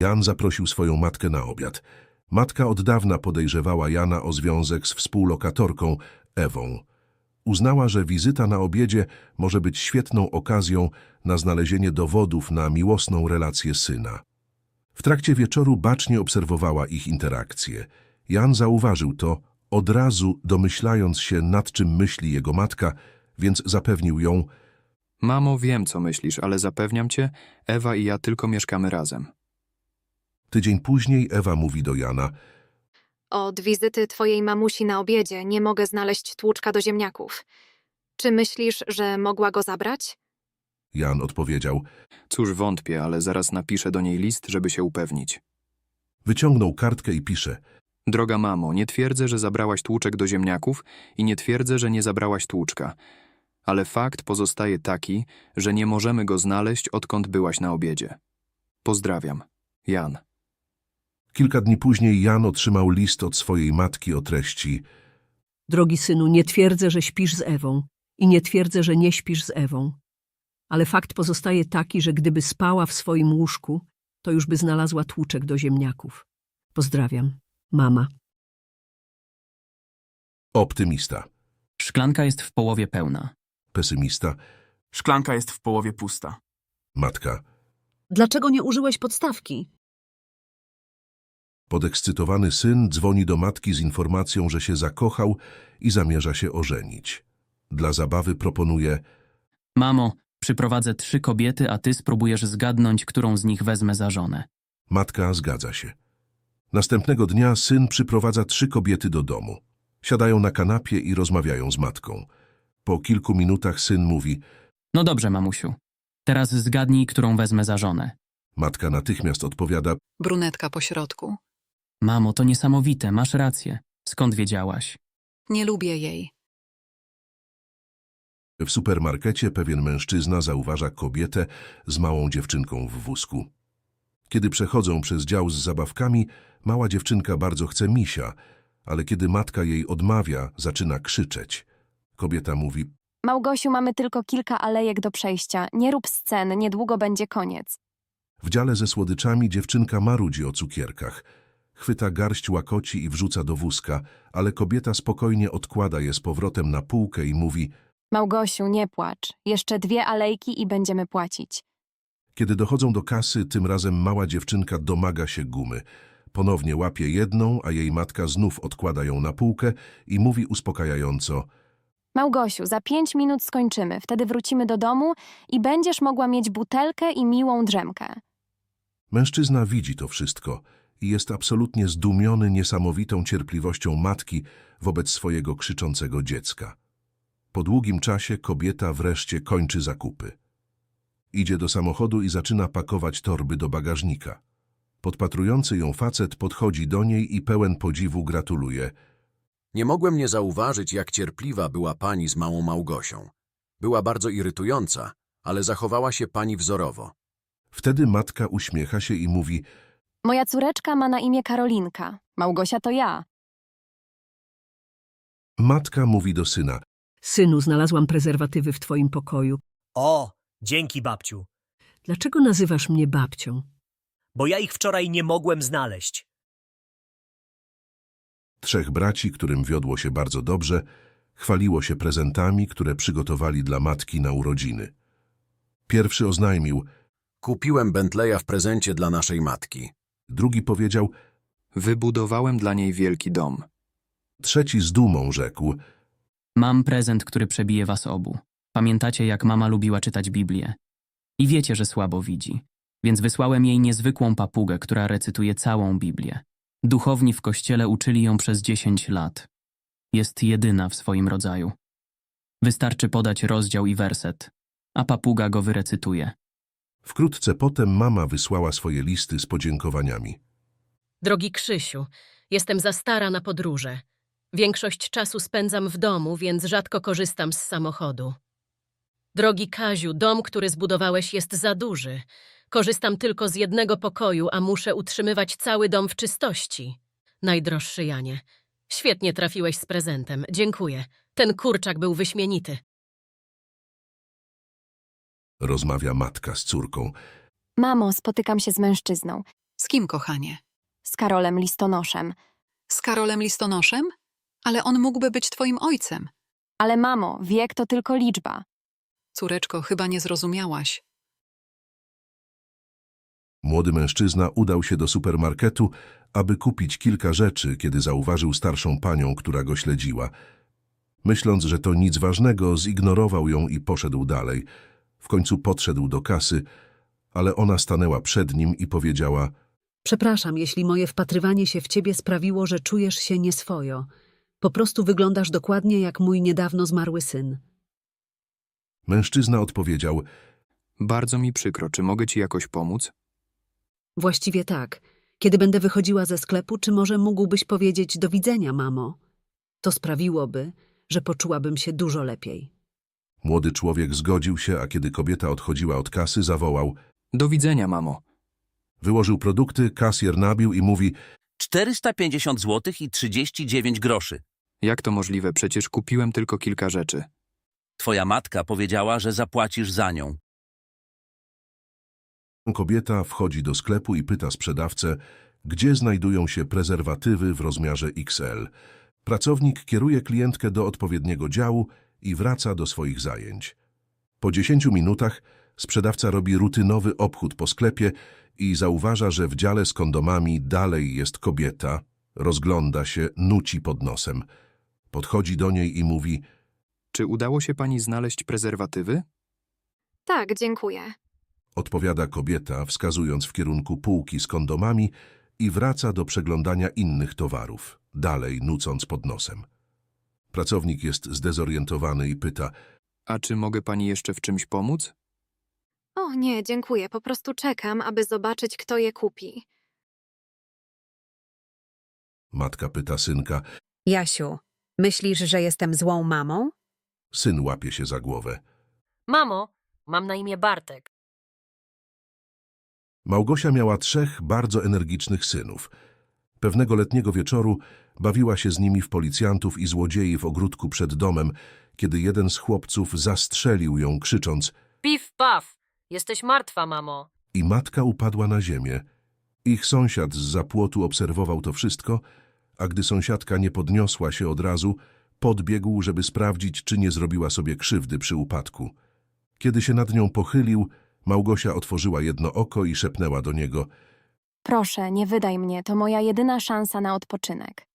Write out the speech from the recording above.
Jan zaprosił swoją matkę na obiad. Matka od dawna podejrzewała Jana o związek z współlokatorką Ewą. Uznała, że wizyta na obiedzie może być świetną okazją na znalezienie dowodów na miłosną relację syna. W trakcie wieczoru bacznie obserwowała ich interakcje. Jan zauważył to, od razu domyślając się, nad czym myśli jego matka, więc zapewnił ją, Mamo, wiem, co myślisz, ale zapewniam cię, Ewa i ja tylko mieszkamy razem. Tydzień później Ewa mówi do Jana, Od wizyty twojej mamusi na obiedzie nie mogę znaleźć tłuczka do ziemniaków. Czy myślisz, że mogła go zabrać? Jan odpowiedział, Cóż, wątpię, ale zaraz napiszę do niej list, żeby się upewnić. wyciągnął kartkę i pisze, Droga mamo, nie twierdzę, że zabrałaś tłuczek do ziemniaków i nie twierdzę, że nie zabrałaś tłuczka. Ale fakt pozostaje taki, że nie możemy go znaleźć, odkąd byłaś na obiedzie. Pozdrawiam. Jan. Kilka dni później Jan otrzymał list od swojej matki o treści Drogi synu, nie twierdzę, że śpisz z Ewą i nie twierdzę, że nie śpisz z Ewą. Ale fakt pozostaje taki, że gdyby spała w swoim łóżku, to już by znalazła tłuczek do ziemniaków. Pozdrawiam. Mama. optymista, Szklanka jest w połowie pełna. pesymista, Szklanka jest w połowie pusta. matka. Dlaczego nie użyłeś podstawki? Podekscytowany syn dzwoni do matki z informacją, że się zakochał i zamierza się ożenić. Dla zabawy proponuje, Mamo, przyprowadzę trzy kobiety, a ty spróbujesz zgadnąć, którą z nich wezmę za żonę. matka zgadza się. Następnego dnia syn przyprowadza trzy kobiety do domu. Siadają na kanapie i rozmawiają z matką. Po kilku minutach syn mówi, No dobrze, mamusiu. Teraz zgadnij, którą wezmę za żonę. matka natychmiast odpowiada, Brunetka po środku. Mamo, to niesamowite, masz rację. Skąd wiedziałaś? Nie lubię jej. W supermarkecie pewien mężczyzna zauważa kobietę z małą dziewczynką w wózku. Kiedy przechodzą przez dział z zabawkami, mała dziewczynka bardzo chce misia, ale kiedy matka jej odmawia, zaczyna krzyczeć. Kobieta mówi, Małgosiu, mamy tylko kilka alejek do przejścia. Nie rób scen, niedługo będzie koniec. w dziale ze słodyczami dziewczynka marudzi o cukierkach. Chwyta garść łakoci i wrzuca do wózka, ale kobieta spokojnie odkłada je z powrotem na półkę i mówi, Małgosiu, nie płacz. Jeszcze dwie alejki i będziemy płacić. Kiedy dochodzą do kasy, tym razem mała dziewczynka domaga się gumy. Ponownie łapie jedną, a jej matka znów odkłada ją na półkę i mówi uspokajająco Małgosiu, za pięć minut skończymy. Wtedy wrócimy do domu i będziesz mogła mieć butelkę i miłą drzemkę. Mężczyzna widzi to wszystko i jest absolutnie zdumiony niesamowitą cierpliwością matki wobec swojego krzyczącego dziecka. Po długim czasie kobieta wreszcie kończy zakupy. Idzie do samochodu i zaczyna pakować torby do bagażnika. Podpatrujący ją facet podchodzi do niej i pełen podziwu gratuluje. Nie mogłem nie zauważyć, jak cierpliwa była pani z małą Małgosią. Była bardzo irytująca, ale zachowała się pani wzorowo. Wtedy matka uśmiecha się i mówi Moja córeczka ma na imię Karolinka. Małgosia to ja. Matka mówi do syna. Synu, znalazłam prezerwatywy w twoim pokoju. O, dzięki babciu, Dlaczego nazywasz mnie babcią? bo ja ich wczoraj nie mogłem znaleźć. Trzech braci, którym wiodło się bardzo dobrze, chwaliło się prezentami, które przygotowali dla matki na urodziny. Pierwszy oznajmił, Kupiłem Bentleya w prezencie dla naszej matki. Drugi powiedział, Wybudowałem dla niej wielki dom. trzeci z dumą rzekł, Mam prezent, który przebije was obu. Pamiętacie, jak mama lubiła czytać Biblię. I wiecie, że słabo widzi. Więc wysłałem jej niezwykłą papugę, która recytuje całą Biblię. Duchowni w kościele uczyli ją przez dziesięć lat. Jest jedyna w swoim rodzaju. Wystarczy podać rozdział i werset, a papuga go wyrecytuje. Wkrótce potem mama wysłała swoje listy z podziękowaniami. Drogi Krzysiu, jestem za stara na podróże. Większość czasu spędzam w domu, więc rzadko korzystam z samochodu. Drogi Kaziu, dom, który zbudowałeś, jest za duży. Korzystam tylko z jednego pokoju, a muszę utrzymywać cały dom w czystości. Najdroższy Janie, świetnie trafiłeś z prezentem. Dziękuję. Ten kurczak był wyśmienity. Rozmawia matka z córką. Mamo, spotykam się z mężczyzną. Z kim, kochanie? Z Karolem Listonoszem. Z Karolem Listonoszem? Ale on mógłby być twoim ojcem. Ale mamo, wiek to tylko liczba. Córeczko, chyba nie zrozumiałaś. Młody mężczyzna udał się do supermarketu, aby kupić kilka rzeczy, kiedy zauważył starszą panią, która go śledziła. Myśląc, że to nic ważnego, zignorował ją i poszedł dalej. W końcu podszedł do kasy, ale ona stanęła przed nim i powiedziała Przepraszam, jeśli moje wpatrywanie się w ciebie sprawiło, że czujesz się nieswojo. Po prostu wyglądasz dokładnie jak mój niedawno zmarły syn. Mężczyzna odpowiedział Bardzo mi przykro, czy mogę ci jakoś pomóc? Właściwie tak. Kiedy będę wychodziła ze sklepu, czy może mógłbyś powiedzieć do widzenia, mamo? To sprawiłoby, że poczułabym się dużo lepiej. Młody człowiek zgodził się, a kiedy kobieta odchodziła od kasy, zawołał. Do widzenia, mamo. Wyłożył produkty, kasjer nabił i mówi 450 zł i 39 groszy. Jak to możliwe? Przecież kupiłem tylko kilka rzeczy. Twoja matka powiedziała, że zapłacisz za nią. Kobieta wchodzi do sklepu i pyta sprzedawcę, gdzie znajdują się prezerwatywy w rozmiarze XL. Pracownik kieruje klientkę do odpowiedniego działu i wraca do swoich zajęć. Po 10 minutach sprzedawca robi rutynowy obchód po sklepie i zauważa, że w dziale z kondomami dalej jest kobieta, rozgląda się, nuci pod nosem. Podchodzi do niej i mówi Czy udało się pani znaleźć prezerwatywy? Tak, dziękuję. Odpowiada kobieta, wskazując w kierunku półki z kondomami i wraca do przeglądania innych towarów, dalej nucąc pod nosem. Pracownik jest zdezorientowany i pyta, A czy mogę pani jeszcze w czymś pomóc? O nie, dziękuję. Po prostu czekam, aby zobaczyć, kto je kupi. matka pyta synka, Jasiu, myślisz, że jestem złą mamą? syn łapie się za głowę. Mamo, mam na imię Bartek. Małgosia miała trzech bardzo energicznych synów. Pewnego letniego wieczoru bawiła się z nimi w policjantów i złodziei w ogródku przed domem, kiedy jeden z chłopców zastrzelił ją, krzycząc Pif, paf! Jesteś martwa, mamo. i matka upadła na ziemię. Ich sąsiad z zapłotu obserwował to wszystko, a gdy sąsiadka nie podniosła się od razu, podbiegł, żeby sprawdzić, czy nie zrobiła sobie krzywdy przy upadku. Kiedy się nad nią pochylił, Małgosia otworzyła jedno oko i szepnęła do niego Proszę, nie wydaj mnie, to moja jedyna szansa na odpoczynek.